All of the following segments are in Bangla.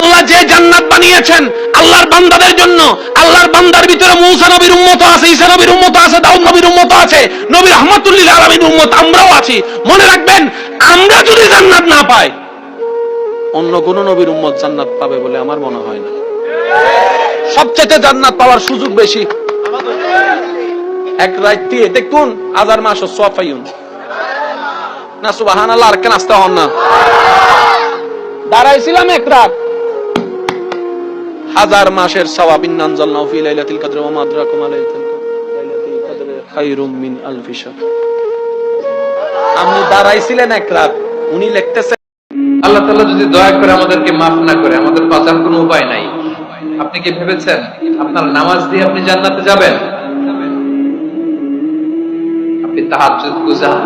আল্লাহ যে জান্নাত বানিয়েছেন, আল্লাহর বান্দাদের জন্য, আল্লাহর বান্দার ভিতরে মূসা নবীর উম্মত আছে, ঈসা নবীর উম্মত আছে, দাউদ নবীর উম্মত আছে, নবী রহমাতুল্লিল আলামিন উম্মত, আমরাও আছি। মনে রাখবেন, আমরা যদি জান্নাত না পাই, অন্য কোন নবীর উম্মত জান্নাত পাবে বলে আমার মনে হয় না। সবচেয়ে জান্নাত পাওয়ার সুযোগ বেশি। এক রাত্রি দেখুন, আজার মাস সফাইউন না সুবাহান আল্লাহ আর কেন আসতে হন না? দাঁড়াইছিলাম এক রাত। হাজার মাসের নাও ফি কদর ওয়া কদর। খায়রুম মিন শাহর। আপনি দাঁড়াইছিলেন এক রাত, উনি আল্লাহ তাআলা যদি দয়া করে আমাদেরকে মাফ না করে, আমাদের বাঁচার কোনো উপায় নাই। আপনি কি ভেবেছেন আপনার নামাজ দিয়ে আপনি জান্নাতে যাবেন? আপনি তাহাজ্জুদ গুজার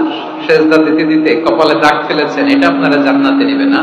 সেজদা দিতে দিতে কপালে দাগ ফেলেছেন, এটা আপনারা জান্নাতে নেবে না।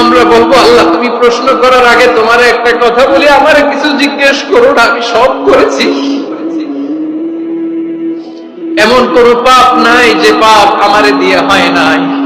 আমরা বলব, আল্লাহ, তুমি প্রশ্ন করার আগে তোমার একটা কথা বলি, আমার কিছু জিজ্ঞেস করো না, আমি সব করেছি। এমন কোন পাপ নাই যে পাপ আমারে দিয়ে হয় নাই।